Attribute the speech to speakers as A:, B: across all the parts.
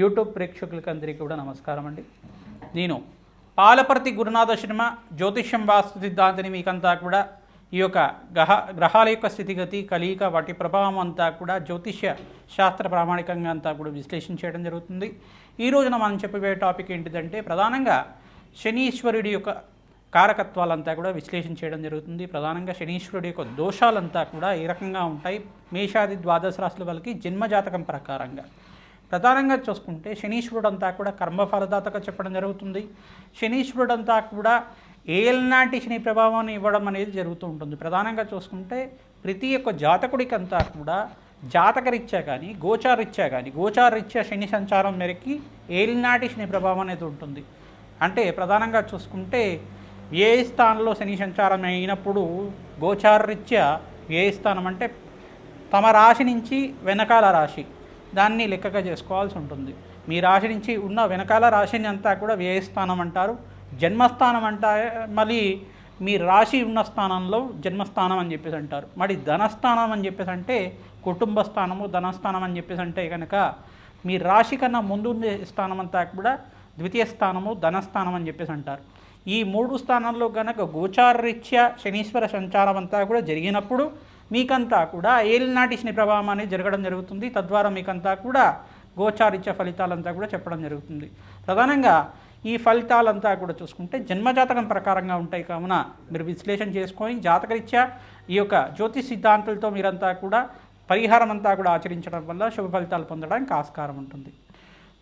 A: YouTube ప్రేక్షకులకి అందరికీ కూడా నమస్కారం అండి. నేను పాలపర్తి గురునాథ శర్మ జ్యోతిష్యం వాస్తు సిద్ధాంతిని మీకంతా కూడా ఈ యొక్క గ్రహ గ్రహాల యొక్క స్థితిగతి కలియిక వాటి ప్రభావం అంతా కూడా జ్యోతిష్య శాస్త్ర ప్రామాణికంగా అంతా కూడా విశ్లేషణ చేయడం జరుగుతుంది. ఈ రోజున మనం చెప్పబోయే టాపిక్ ఏంటిదంటే ప్రధానంగా శనీశ్వరుడి యొక్క కారకత్వాలంతా కూడా విశ్లేషణ చేయడం జరుగుతుంది. ప్రధానంగా శనీశ్వరుడి యొక్క దోషాలంతా కూడా ఏ రకంగా ఉంటాయి? మేషాది ద్వాదశ రాశుల వాళ్ళకి జన్మజాతకం ప్రకారంగా. ప్రధానంగా చూసుకుంటే శనీశ్వరుడు అంతా కూడా కర్మఫలదాతగా చెప్పడం జరుగుతుంది. శనీశ్వరుడు అంతా కూడా ఏలనాటి శని ప్రభావాన్ని ఇవ్వడం అనేది జరుగుతూ ఉంటుంది. ప్రధానంగా చూసుకుంటే ప్రతి ఒక్క జాతకుడికి అంతా కూడా జాతకరీత్యా కానీ గోచారీత్యా కానీ గోచారీత్యా శని సంచారం మేరకి ఏలినాటి శని ప్రభావం అనేది ఉంటుంది. అంటే ప్రధానంగా చూసుకుంటే ఏ స్థానంలో శని సంచారం అయినప్పుడు గోచారీత్యా ఏ స్థానం అంటే తమ రాశి నుంచి వెనకాల రాశి దాన్ని లెక్కగా చేసుకోవాల్సి ఉంటుంది. మీ రాశి నుంచి ఉన్న వెనకాల రాశిని అంతా కూడా వ్యయస్థానం అంటారు. జన్మస్థానం అంట మళ్ళీ మీ రాశి ఉన్న స్థానంలో జన్మస్థానం అని చెప్పేసి అంటారు. మరి ధనస్థానం అని చెప్పేసి అంటే కుటుంబ స్థానము ధనస్థానం అని చెప్పేసి అంటే కనుక మీ రాశి కన్నా ముందు ఉండే స్థానం అంతా కూడా ద్వితీయ స్థానము ధనస్థానం అని చెప్పేసి అంటారు. ఈ మూడు స్థానాల్లో కనుక గోచారరీత్యా శనీశ్వర సంచారం అంతా కూడా జరిగినప్పుడు మీకంతా కూడా ఏలినాటి శని ప్రభావం అనేది జరగడం జరుగుతుంది. తద్వారా మీకంతా కూడా గోచారిత్య ఫలితాలంతా కూడా చెప్పడం జరుగుతుంది. ప్రధానంగా ఈ ఫలితాలంతా కూడా చూసుకుంటే జన్మజాతకం ప్రకారంగా ఉంటాయి కావున మీరు విశ్లేషణ చేసుకొని జాతకరీత్యా ఈ యొక్క జ్యోతిష్ సిద్ధాంతాలతో మీరంతా కూడా పరిహారం అంతా కూడా ఆచరించడం వల్ల శుభ ఫలితాలు పొందడానికి ఆస్కారం ఉంటుంది.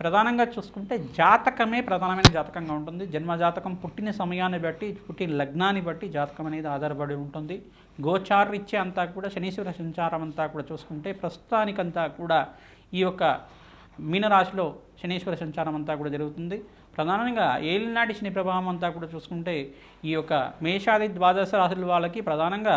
A: ప్రధానంగా చూసుకుంటే జాతకమే ప్రధానమైన జాతకంగా ఉంటుంది. జన్మ జాతకం పుట్టిన సమయాన్ని బట్టి పుట్టిన లగ్నాన్ని బట్టి జాతకం అనేది ఆధారపడి ఉంటుంది. గోచారిచ్చే అంతా కూడా శనీశ్వర సంచారం అంతా కూడా చూసుకుంటే ప్రస్తుతానికంతా కూడా ఈ యొక్క మీనరాశిలో శనీశ్వర సంచారం అంతా కూడా జరుగుతుంది. ప్రధానంగా ఏలినాటి శని ప్రభావం అంతా కూడా చూసుకుంటే ఈ యొక్క మేషాది ద్వాదశ రాశుల వాళ్ళకి ప్రధానంగా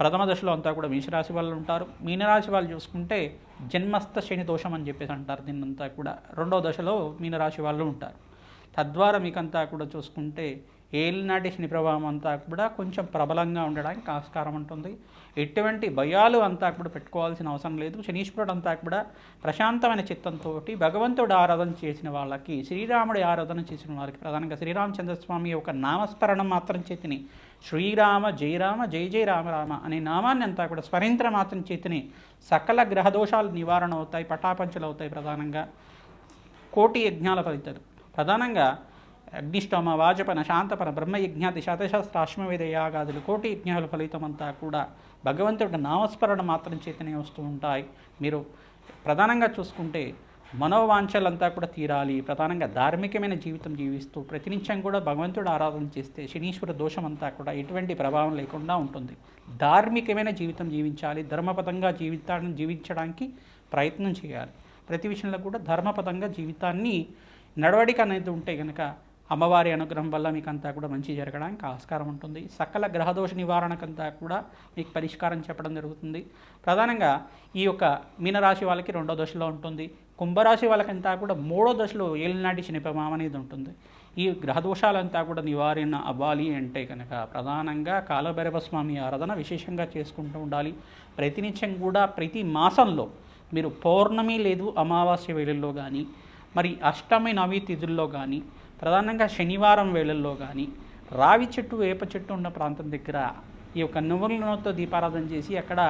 A: ప్రథమ దశలో అంతా కూడా మేషరాశి వాళ్ళు ఉంటారు. మీనరాశి వాళ్ళు చూసుకుంటే జన్మస్థ శని దోషం అని చెప్పేసి అంటారు. దీన్నంతా కూడా రెండో దశలో మీనరాశి వాళ్ళు ఉంటారు. తద్వారా మీకంతా కూడా చూసుకుంటే ఏలినాటి శని ప్రభావం అంతా కూడా కొంచెం ప్రబలంగా ఉండడానికి ఆస్కారం ఉంటుంది. ఎటువంటి భయాలు అంతా కూడా పెట్టుకోవాల్సిన అవసరం లేదు. శనీశ్వరుడు అంతా కూడా ప్రశాంతమైన చిత్తంతో భగవంతుడు ఆరాధన చేసిన వాళ్ళకి శ్రీరాముడి ఆరాధన చేసిన వారికి ప్రధానంగా శ్రీరామచంద్రస్వామి యొక్క నామస్మరణం మాత్రం చేతిని శ్రీరామ జయరామ జయ జయ రామ రామ అనే నామాన్ని అంతా కూడా స్వరింత్ర మాత్రం చేతిని సకల గ్రహదోషాలు నివారణ అవుతాయి పటాపంచలు అవుతాయి ప్రధానంగా. కోటి యజ్ఞాల ఫలితాలు. ప్రధానంగా అగ్నిష్టోమ వాజపన శాంతపన బ్రహ్మయజ్ఞాతి శతశాస్త్ర అశ్వవేద యాగాదులు కోటి యజ్ఞాల ఫలితం అంతా కూడా భగవంతుడి నామస్మరణ మాత్రం చేతనే వస్తూ ఉంటాయి. మీరు ప్రధానంగా చూసుకుంటే మనోవాంఛలంతా కూడా తీరాలి. ప్రధానంగా ధార్మికమైన జీవితం జీవిస్తూ ప్రతినిత్యం కూడా భగవంతుడు ఆరాధన చేస్తే శనీశ్వర దోషం అంతా కూడా ఎటువంటి ప్రభావం లేకుండా ఉంటుంది. ధార్మికమైన జీవితం జీవించాలి. ధర్మపదంగా జీవితాన్ని జీవించడానికి ప్రయత్నం చేయాలి. ప్రతి విషయంలో కూడా ధర్మపదంగా జీవితాన్ని నడవడిక అనేది ఉంటే కనుక అమ్మవారి అనుగ్రహం వల్ల మీకు అంతా కూడా మంచి జరగడానికి ఆస్కారం ఉంటుంది. సకల గ్రహదోష నివారణకంతా కూడా మీకు పరిష్కారం చెప్పడం జరుగుతుంది. ప్రధానంగా ఈ యొక్క మీనరాశి వాళ్ళకి రెండో దశలో ఉంటుంది. కుంభరాశి వాళ్ళకంతా కూడా మూడో దశలో ఏలినాటి శని అనేది ఉంటుంది. ఈ గ్రహదోషాలంతా కూడా నివారణ అవ్వాలి అంటే కనుక ప్రధానంగా కాలభైరవ స్వామి ఆరాధన విశేషంగా చేసుకుంటూ ఉండాలి. ప్రతినిత్యం కూడా ప్రతి మాసంలో మీరు పౌర్ణమి లేదు అమావాస్య వేళల్లో కానీ మరి అష్టమి నవి తిథుల్లో కానీ ప్రధానంగా శనివారం వేళల్లో కానీ రావి చెట్టు వేప చెట్టు ఉన్న ప్రాంతం దగ్గర ఈ యొక్క నువ్వుల నూనెతో దీపారాధన చేసి అక్కడ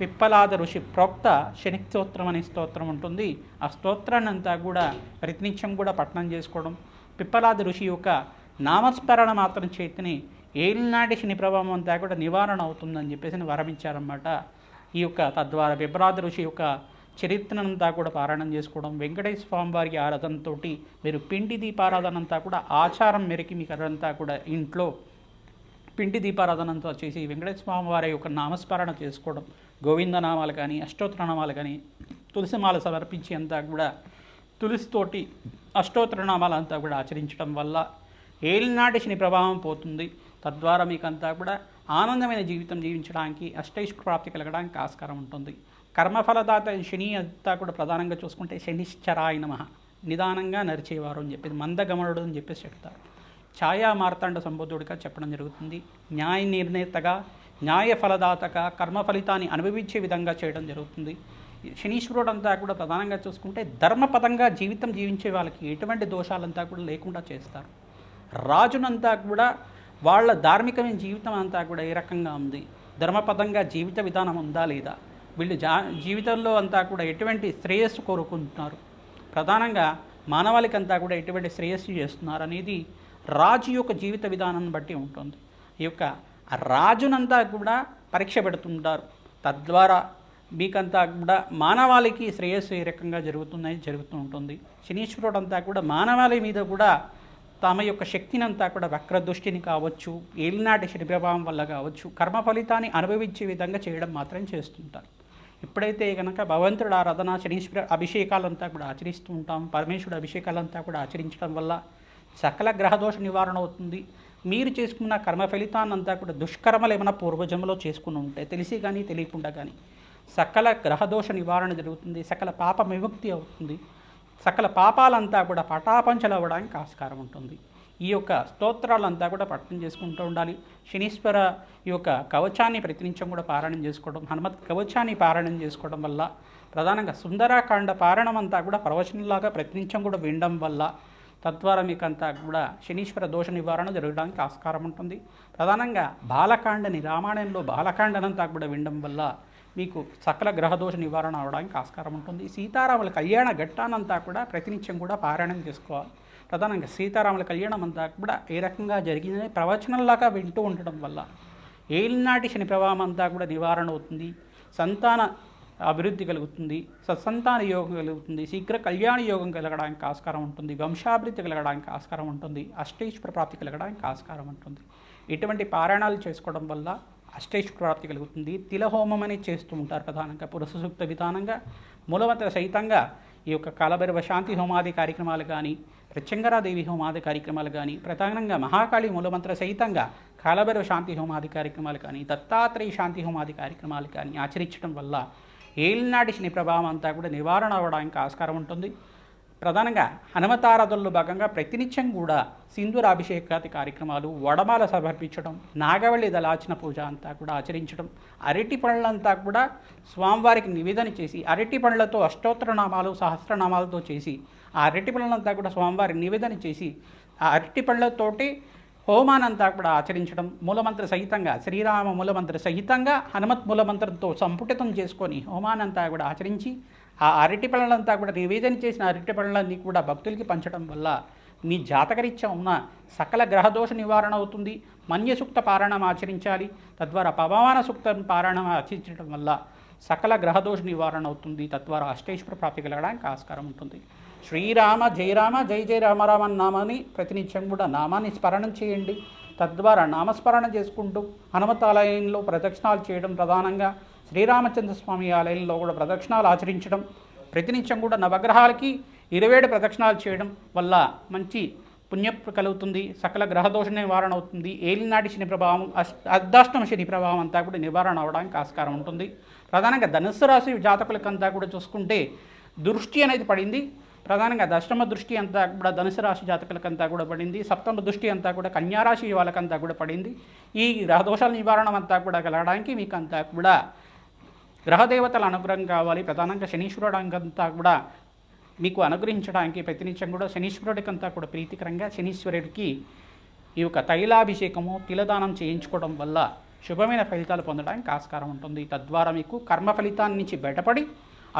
A: పిప్పలాద ఋషి ప్రోక్త శని స్తోత్రం అనే స్తోత్రం ఉంటుంది. ఆ స్తోత్రాన్ని అంతా కూడా ప్రతినిత్యం కూడా పఠనం చేసుకోవడం. పిప్పలాద ఋషి యొక్క నామస్మరణ మాత్రం చేతిని ఏలినాటి శని ప్రభావం అంతా కూడా నివారణ అవుతుందని చెప్పేసి వరమించారన్నమాట. ఈ యొక్క తద్వారా పిప్పలాద ఋషి యొక్క చరిత్రనంతా కూడా పారాయణం చేసుకోవడం. వెంకటేశ్వర స్వామి వారికి ఆరాధనతోటి మీరు పిండి దీపారాధన అంతా కూడా ఆచారం మేరకి మీకు అదంతా కూడా ఇంట్లో పిండి దీపారాధనంతో చేసి వెంకటేశ్వర స్వామి వారి యొక్క నామస్మరణ చేసుకోవడం గోవిందనామాలు కానీ అష్టోత్తర నామాలు కానీ తులసిమాల సమర్పించి అంతా కూడా తులసితోటి అష్టోత్తర నామాలంతా కూడా ఆచరించడం వల్ల ఏలినాటి శని ప్రభావం పోతుంది. తద్వారా మీకు అంతా కూడా ఆనందమైన జీవితం జీవించడానికి అష్టైష్ ప్రాప్తి కలగడానికి ఆస్కారం ఉంటుంది. కర్మఫలదాత శని అంతా కూడా ప్రధానంగా చూసుకుంటే శనిశ్చరాయ నమ. నిదానంగా నరిచేవారు అని చెప్పేది మందగమనుడు అని చెప్పేసి చెప్తారు. ఛాయా మార్తాండ సంబోధుడిగా చెప్పడం జరుగుతుంది. న్యాయ నిర్ణేతగా న్యాయ ఫలదాతగా కర్మ ఫలితాన్ని అనుభవించే విధంగా చేయడం జరుగుతుంది. శనీశ్వరుడు అంతా కూడా ప్రధానంగా చూసుకుంటే ధర్మపదంగా జీవితం జీవించే వాళ్ళకి ఎటువంటి దోషాలంతా కూడా లేకుండా చేస్తారు. రాజునంతా కూడా వాళ్ళ ధార్మికమైన జీవితం అంతా కూడా ఏ రకంగా ఉంది? ధర్మపదంగా జీవిత విధానం ఉందా లేదా? వీళ్ళు జా జీవితంలో అంతా కూడా ఎటువంటి శ్రేయస్సు కోరుకుంటున్నారు? ప్రధానంగా మానవాళికంతా కూడా ఎటువంటి శ్రేయస్సు చేస్తున్నారు అనేది రాజు యొక్క జీవిత విధానాన్ని బట్టి ఉంటుంది. ఈ యొక్క రాజునంతా కూడా పరీక్ష పెడుతుంటారు. తద్వారా మీకంతా కూడా మానవాళికి శ్రేయస్సు ఏ రకంగా జరుగుతుందని జరుగుతూ ఉంటుంది. శనీశ్వరుడు అంతా కూడా మానవాళి మీద కూడా తమ యొక్క శక్తిని అంతా కూడా వక్రదృష్టిని కావచ్చు ఏలినాటి శని ప్రభావం వల్ల కావచ్చు కర్మ ఫలితాన్ని అనుభవించే విధంగా చేయడం మాత్రం చేస్తుంటారు. ఎప్పుడైతే కనుక భగవంతుడు ఆరాధన శనీశ్వర అభిషేకాలంతా కూడా ఆచరిస్తూ ఉంటాం పరమేశ్వరుడు అభిషేకాలంతా కూడా ఆచరించడం వల్ల సకల గ్రహదోష నివారణ అవుతుంది. మీరు చేసుకున్న కర్మ ఫలితాన్నంతా కూడా దుష్కర్మలు ఏమైనా పూర్వజంలో చేసుకుని ఉంటాయి తెలిసి కానీ తెలియకుండా కానీ సకల గ్రహదోష నివారణ జరుగుతుంది సకల పాప విముక్తి అవుతుంది సకల పాపాలంతా కూడా పటాపంచలు అవ్వడానికి ఆస్కారం ఉంటుంది. ఈ యొక్క స్తోత్రాలంతా కూడా పఠనం చేసుకుంటూ ఉండాలి. శనీశ్వర ఈ యొక్క కవచాన్ని ప్రతినిత్యం కూడా పారాయణం చేసుకోవడం హనుమత్ కవచాన్ని పారాయణం చేసుకోవడం వల్ల ప్రధానంగా సుందరాకాండ పారాయణం అంతా కూడా ప్రవచనంలాగా ప్రతినిత్యం కూడా వినడం వల్ల తద్వారా మీకు అంతా కూడా శనీశ్వర దోష నివారణ జరగడానికి ఆస్కారం ఉంటుంది. ప్రధానంగా బాలకాండని రామాయణంలో బాలకాండనంతా కూడా వినడం వల్ల మీకు సకల గ్రహదోష నివారణ అవడానికి ఆస్కారం ఉంటుంది. సీతారాముల కళ్యాణ ఘట్టానంతా కూడా ప్రతినిత్యం కూడా పారాయణం చేసుకోవాలి. ప్రధానంగా సీతారాముల కళ్యాణం అంతా కూడా ఏ రకంగా జరిగిందని ప్రవచనంలాగా వింటూ ఉండడం వల్ల ఏలినాటి శని ప్రభావం అంతా కూడా నివారణ అవుతుంది. సంతాన అభివృద్ధి కలుగుతుంది సత్సంతాన యోగం కలుగుతుంది శీఘ్ర కళ్యాణ యోగం కలగడానికి ఆస్కారం ఉంటుంది వంశాభివృద్ధి కలగడానికి ఆస్కారం ఉంటుంది అష్టైశ్వర ప్రాప్తి కలగడానికి ఆస్కారం ఉంటుంది. ఇటువంటి పారాయణాలు చేసుకోవడం వల్ల అష్టైశ్వర ప్రాప్తి కలుగుతుంది. తిలహోమం అనేది చేస్తూ ఉంటారు ప్రధానంగా పురుష సూక్త విధానంగా మూలవంత సహితంగా ఈ యొక్క కాలభైరవ శాంతి హోమాది కార్యక్రమాలు కానీ ప్రత్యంగరాదేవి హోమాది కార్యక్రమాలు కానీ ప్రధానంగా మహాకాళి మూలమంత్ర సహితంగా కాలభైరవ శాంతి హోమాది కార్యక్రమాలు కానీ దత్తాత్రేయ శాంతి హోమాది కార్యక్రమాలు కానీ ఆచరించడం వల్ల ఏలినాటి శని ప్రభావం అంతా కూడా నివారణ అవ్వడానికి ఆస్కారం ఉంటుంది. ప్రధానంగా హనుమతారాధనలో భాగంగా ప్రతినిత్యం కూడా సింధూరాభిషేకాది కార్యక్రమాలు వడమాల సమర్పించడం నాగవల్లి దళాచన పూజ అంతా కూడా ఆచరించడం అరటి పండ్లంతా కూడా స్వామివారికి నివేదన చేసి అరటి పండ్లతో అష్టోత్తరనామాలు సహస్రనామాలతో చేసి ఆ అరటి పనులంతా కూడా స్వామివారికి నివేదన చేసి ఆ అరటి పళ్ళతోటి హోమానంతా కూడా ఆచరించడం మూలమంత్ర సహితంగా శ్రీరామ మూలమంత్ర సహితంగా హనుమత్ మూలమంత్రంతో సంపుటితం చేసుకొని హోమానంతా కూడా ఆచరించి ఆ అరటి పళ్ళంతా కూడా నివేదన చేసిన అరటి పళ్ళన్నీ కూడా భక్తులకి పంచడం వల్ల మీ జాతకరీత్యా ఉన్న సకల గ్రహదోష నివారణ అవుతుంది. మన్యసూక్త పారాయణం ఆచరించాలి. తద్వారా పవమాన సూక్త పారాయణం ఆచరించడం వల్ల సకల గ్రహదోష నివారణ అవుతుంది. తద్వారా అష్టేశ్వర ప్రాప్తి కలగడానికి ఆస్కారం ఉంటుంది. శ్రీరామ జయరామ జై జయ రామరామ నామాన్ని ప్రతినిత్యం కూడా నామాన్ని స్మరణం చేయండి. తద్వారా నామస్మరణ చేసుకుంటూ హనుమతాలయంలో ప్రదక్షిణాలు చేయడం ప్రధానంగా శ్రీరామచంద్ర స్వామి ఆలయంలో కూడా ప్రదక్షిణాలు ఆచరించడం ప్రతినిత్యం కూడా నవగ్రహాలకి ఇరవేడు ప్రదక్షిణాలు చేయడం వల్ల మంచి పుణ్య కలుగుతుంది సకల గ్రహదోష నివారణ అవుతుంది. ఏలినాటి శని ప్రభావం అష్ అర్ధాష్టమ శని ప్రభావం అంతా కూడా నివారణ అవడానికి ఆస్కారం ఉంటుంది. ప్రధానంగా ధనుస్సు రాశి జాతకులకంతా కూడా చూసుకుంటే దృష్టి అనేది పడింది. ప్రధానంగా దశమ దృష్టి అంతా కూడా ధనుసు రాశి జాతకులకంతా కూడా పడింది. సప్తమ దృష్టి అంతా కూడా కన్యారాశి వాళ్ళకంతా కూడా పడింది. ఈ గ్రహదోషాల నివారణ అంతా కూడా కలగడానికి మీకు అంతా కూడా గ్రహదేవతల అనుగ్రహం కావాలి. ప్రధానంగా శనీశ్వరుడు అంతా కూడా మీకు అనుగ్రహించడానికి ప్రతినిత్యం కూడా శనీశ్వరుడికంతా కూడా ప్రీతికరంగా శనీశ్వరుడికి ఈ యొక్క తైలాభిషేకము తిలదానం చేయించుకోవడం వల్ల శుభమైన ఫలితాలు పొందడానికి ఆస్కారం ఉంటుంది. తద్వారా మీకు కర్మ ఫలితాన్ని నుంచి బయటపడి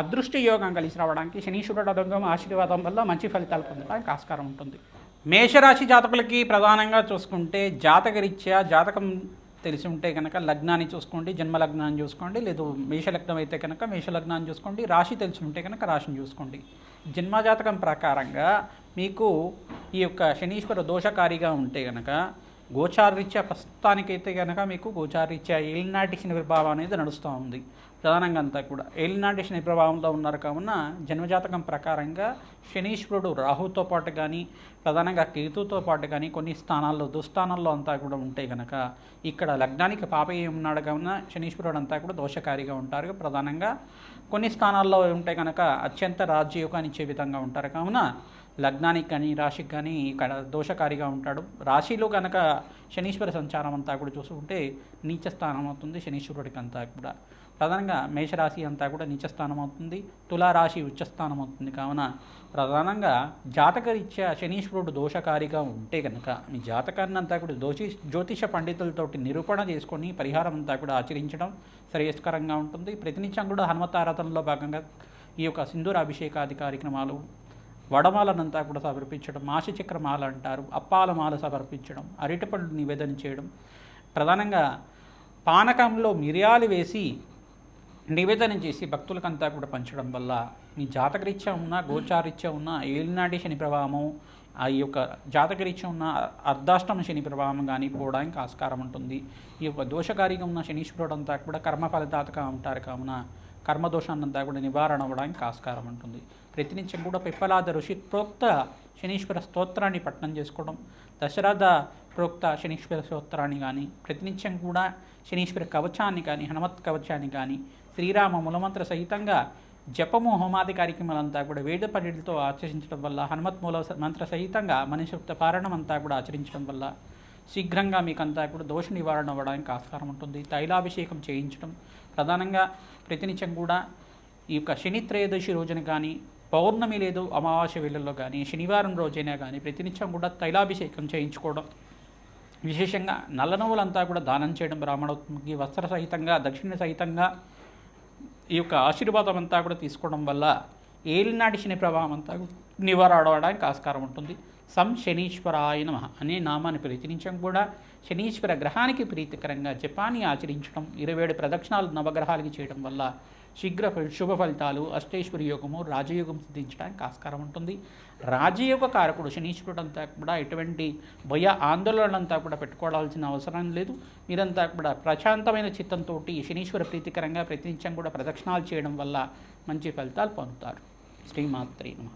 A: అదృష్ట యోగం కలిసి రావడానికి శనీశ్వరుడు అనుగ్రహం ఆశీర్వాదం వల్ల మంచి ఫలితాలు పొందడానికి ఆస్కారం ఉంటుంది. మేషరాశి జాతకులకి ప్రధానంగా చూసుకుంటే జాతకరీత్యా జాతకం తెలిసి ఉంటే కనుక లగ్నాన్ని చూసుకోండి జన్మ లగ్నాన్ని చూసుకోండి లేదు మేషలగ్నం అయితే కనుక మేషలగ్నాన్ని చూసుకోండి రాశి తెలిసి ఉంటే కనుక రాశిని చూసుకోండి. జన్మజాతకం ప్రకారంగా మీకు ఈ యొక్క శనీశ్వర దోషకారిగా ఉంటే కనుక గోచారరీత్యా ప్రస్తుతానికైతే కనుక మీకు గోచారరీత్యా ఏలినాటి శని ప్రభావం అనేది నడుస్తూ ఉంది. ప్రధానంగా అంతా కూడా. ఏలినాటి శని ప్రభావంలో ఉన్నారు కావున జన్మజాతకం ప్రకారంగా శనీశ్వరుడు రాహుతో పాటు కానీ ప్రధానంగా కేతుతో పాటు కానీ కొన్ని స్థానాల్లో దుస్థానాల్లో అంతా కూడా ఉంటే కనుక ఇక్కడ లగ్నానికి పాపయ్య ఉన్నాడు కావున శనీశ్వరుడు అంతా కూడా దోషకారిగా ఉంటారు. ప్రధానంగా కొన్ని స్థానాల్లో ఉంటే కనుక అత్యంత రాజ్యయోగాన్ని ఇచ్చే విధంగా ఉంటారు కావున లగ్నానికి కానీ రాశికి కానీ ఇక్కడ దోషకారిగా ఉంటాడు. రాశిలో కనుక శనీశ్వర సంచారం అంతా కూడా చూసుకుంటే నీచ స్థానం అవుతుంది శనీశ్వరుడికి అంతా కూడా. ప్రధానంగా మేషరాశి అంతా కూడా నీచ అవుతుంది తులారాశి ఉచ్చస్థానం అవుతుంది కావున ప్రధానంగా జాతకరీత్యా శనీశ్వరుడు దోషకారిగా ఉంటే కనుక మీ జాతకాన్ని అంతా కూడా దోషి జ్యోతిష పండితులతోటి నిరూపణ చేసుకొని పరిహారం అంతా కూడా ఆచరించడం శ్రేయస్కరంగా ఉంటుంది. ప్రతినిత్యం కూడా హనుమతారాధనలో భాగంగా ఈ యొక్క సింధూరాభిషేకాది కార్యక్రమాలు వడమాలనంతా కూడా సమర్పించడం మాసచక్రమాల అంటారు అప్పాల మాల సమర్పించడం అరటిపండు నివేదన చేయడం. ప్రధానంగా పానకంలో మిరియాలు వేసి నివేదన చేసి భక్తులకంతా కూడా పంచడం వల్ల మీ జాతకరీత్యా ఉన్న గోచారీత్యా ఉన్న ఏలినాటి శని ప్రభావము ఆ యొక్క జాతకరీత్యా ఉన్న అర్ధాష్టమ శని ప్రభావం కానీ పోవడానికి ఆస్కారం ఉంటుంది. ఈ యొక్క దోషకారిగా ఉన్న శనీశ్వరుడు అంతా కూడా కర్మ ఫలితాతగా ఉంటారు కావున కర్మదోషాన్నంతా కూడా నివారణ అవ్వడానికి ఆస్కారం ఉంటుంది. ప్రతినిత్యం కూడా పిప్పలాద ఋషి ప్రోక్త శనీశ్వర స్తోత్రాన్ని పట్టణం చేసుకోవడం దశరథ ప్రోక్త శనీశ్వర స్తోత్రాన్ని కానీ ప్రతినిత్యం కూడా శనీశ్వర కవచాన్ని కానీ హనుమత్ కవచాన్ని కానీ శ్రీరామ మూలమంత్ర సహితంగా జపము హోమాది కార్యక్రమాలంతా కూడా వేద పండితులతో ఆచరించడం వల్ల హనుమత్ మూల మంత్ర సహితంగా మనిషియుక్త పారణం అంతా కూడా ఆచరించడం వల్ల శీఘ్రంగా మీకంతా కూడా దోష నివారణ అవ్వడానికి ఆస్కారం ఉంటుంది. తైలాభిషేకం చేయించడం ప్రధానంగా ప్రతినిత్యం కూడా ఈ యొక్క శని త్రయోదశి రోజున కానీ పౌర్ణమి లేదు అమావాస్య వేళల్లో కానీ శనివారం రోజైనా కానీ ప్రతినిత్యం కూడా తైలాభిషేకం చేయించుకోవడం. విశేషంగా నల్లనవ్వులంతా కూడా దానం చేయడం బ్రాహ్మణోత్మకి వస్త్ర సహితంగా దక్షిణ సహితంగా ఈ యొక్క ఆశీర్వాదం అంతా కూడా తీసుకోవడం వల్ల ఏలినాటి శని ప్రభావం అంతా నివారడవడానికి ఆస్కారం ఉంటుంది. సం శనీశ్వరాయ నమ అనే నామాన్ని ప్రతినిత్యం కూడా శనీశ్వర గ్రహానికి ప్రీతికరంగా జపాన్ని ఆచరించడం ఇరవై ఏడు ప్రదక్షిణాలు నవగ్రహాలకి చేయడం వల్ల శీఘ్ర శుభ ఫలితాలు అష్టేశ్వరి యోగము రాజయోగం సిద్ధించడానికి ఆస్కారం ఉంటుంది. రాజయోగ కారకుడు శనీశ్వరుడు అంతా కూడా ఎటువంటి భయ ఆందోళనంతా కూడా పెట్టుకోవాల్సిన అవసరం లేదు. మీరంతా కూడా ప్రశాంతమైన చిత్తంతో శనీశ్వర ప్రీతికరంగా ప్రతినిత్యం కూడా ప్రదక్షిణాలు చేయడం వల్ల మంచి ఫలితాలు పొందుతారు. శ్రీమాత్రి నమ.